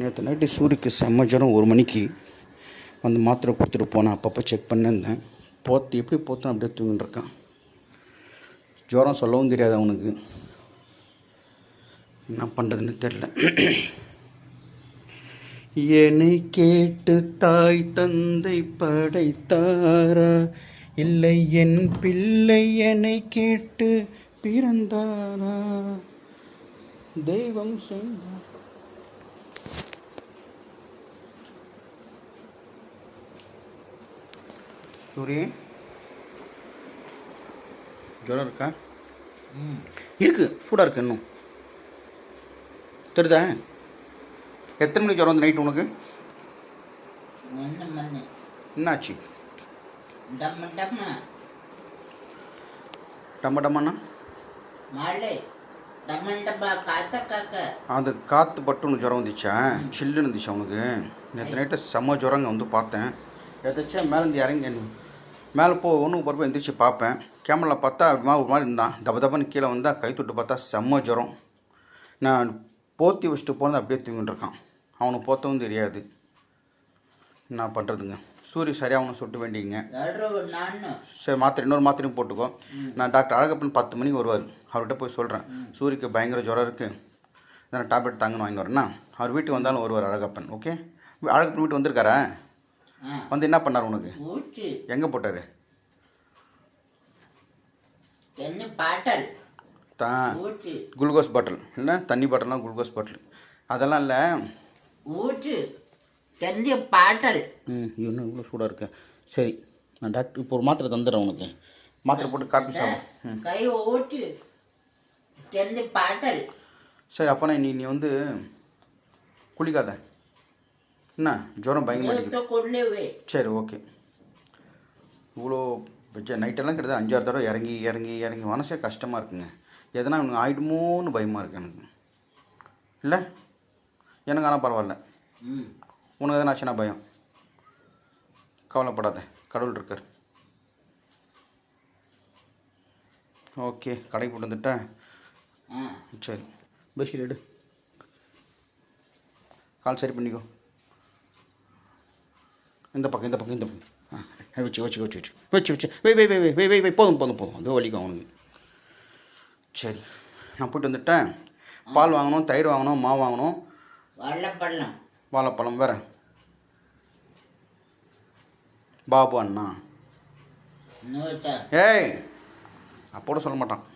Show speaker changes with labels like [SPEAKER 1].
[SPEAKER 1] நேற்று நைட்டு சூரிக்கு செம்ம ஜுரம். ஒரு மணிக்கு வந்து மாத்திரை கொடுத்துட்டு போனேன் அப்பப்போ செக் பண்ணிருந்தேன் போத்து எப்படி போத்தோம் அப்படியே தூங்கிட்டு இருக்கான். ஜுரம் சொல்லவும் தெரியாது அவனுக்கு. என்ன பண்ணுறதுன்னு தெரில என்னை கேட்டு தாய் தந்தை படைத்தாரா? இல்லை என் பிள்ளை என்னை கேட்டு பிறந்தாரா? தெய்வம் செய்தார் சூரி. ஜுரம் இருக்கா? இருக்கு சூடாக இருக்கு இன்னும். தெரியுதா? எத்தனை மணிக்கு ஜுரம் வந்து நைட்டு உனக்கு? என்னாச்சு?
[SPEAKER 2] டம்ம டம்ம.
[SPEAKER 1] டம்ம டம்மன்னா?
[SPEAKER 2] மழை டம்ம டப்பா காத்த காக்க.
[SPEAKER 1] அது காற்று பட்டு உனக்கு ஜுரம் வந்துச்சா? சில்லுன்னு இருந்துச்சு அவனுக்கு நேற்று நைட்டு செம்ம ஜுரங்க வந்து பார்த்தேன். எதாச்சும் மேலேருந்து இறங்கி மேலே போ ஒன்று போகிறப்ப எந்திரிச்சு பார்ப்பேன். கேமராவில் பார்த்தா ஒரு மாதிரி இருந்தான். தப தபன்னு கீழே வந்தால் கை தொட்டு பார்த்தா செம்ம ஜுரம். நான் போத்தி வச்சுட்டு போனது அப்படியே தூங்கிட்டு இருக்கான். அவனுக்கு போத்தவும் தெரியாது. என்ன பண்ணுறதுங்க சூரிய சரியாக அவனை சுட்டு வேண்டிங்க. சரி மாத்திரை இன்னொரு மாத்திரையும் போட்டுக்கோ. நான் டாக்டர் அழகப்பன் பத்து மணிக்கு வருவார். அவர்கிட்ட போய் சொல்கிறேன் சூரிக்கு பயங்கர ஜுரம் இருக்குது நான் டேப்லெட் தாங்கன்னு வாங்கி வரேன்னா? அவர் வீட்டுக்கு வந்தாலும் வருவார் அழகப்பன் ஓகே அழகப்பன் வீட்டு வந்திருக்காரா? வந்து என்ன பண்ணார் உனக்கு? எங்கே போட்டார்? Glucose bottle. இல்லை தண்ணி பாட்டில்லாம் குளுக்கோஸ் பாட்டில். அதெல்லாம் இல்லை.
[SPEAKER 2] பாட்டல்.
[SPEAKER 1] ம் இன்னும் இவ்வளோ சூடாக இருக்கு? சரி நான் டாக்டர் இப்போ ஒரு மாத்திரை தந்துடுறேன் உனக்கு. மாத்திரை போட்டு காப்பி சாப்பிடும்
[SPEAKER 2] கை பாட்டல்.
[SPEAKER 1] சரி அப்போனா நீ நீ வந்து குளிக்காத. என்ன? ஜுரம் பயங்க மாட்டேங்குது
[SPEAKER 2] யூத்த கொள்ளுவே
[SPEAKER 1] சரி ஓகே. இவ்வளோ வச்ச நைட்டெல்லாம் கிட்டத்தட்ட அஞ்சாறு தடவை இறங்கி இறங்கி இறங்கி. மனசே கஷ்டமாக இருக்குங்க. எதனா இவனுக்கு ஆயிடுமோன்னு பயமாக இருக்கு எனக்கு. இல்லை? எனக்கு ஆனால் பரவாயில்ல. உனக்கு எதனா ஆச்சுன்னா பயம். கவலைப்படாத. கடவுள் இருக்கார். ஓகே கடைக்கு போட்டு வந்துட்டேன். சரி. பெட்ஷீட் எடு. கால் சரி பண்ணிக்கோ. இந்த பக்கம் இந்த பக்கம் இந்த பக்கம். ஆ வச்சு வச்சு வச்சு வச்சு. வச்சு வச்சு. வை வை வை வை வை வை வை. போதும் போதும் போதும். அது வலிக்கும் அவனுக்கு. சரி நான் போயிட்டு வந்துட்டேன். பால் வாங்கணும் தயிர் வாங்கணும் மாவு வாங்கணும்.
[SPEAKER 2] வள்ளப்பள்ளம்
[SPEAKER 1] வாழைப்பழம் வேற. பாபு அண்ணா. ஏய் அப்போட சொல்ல மாட்டான்.